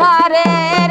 বারের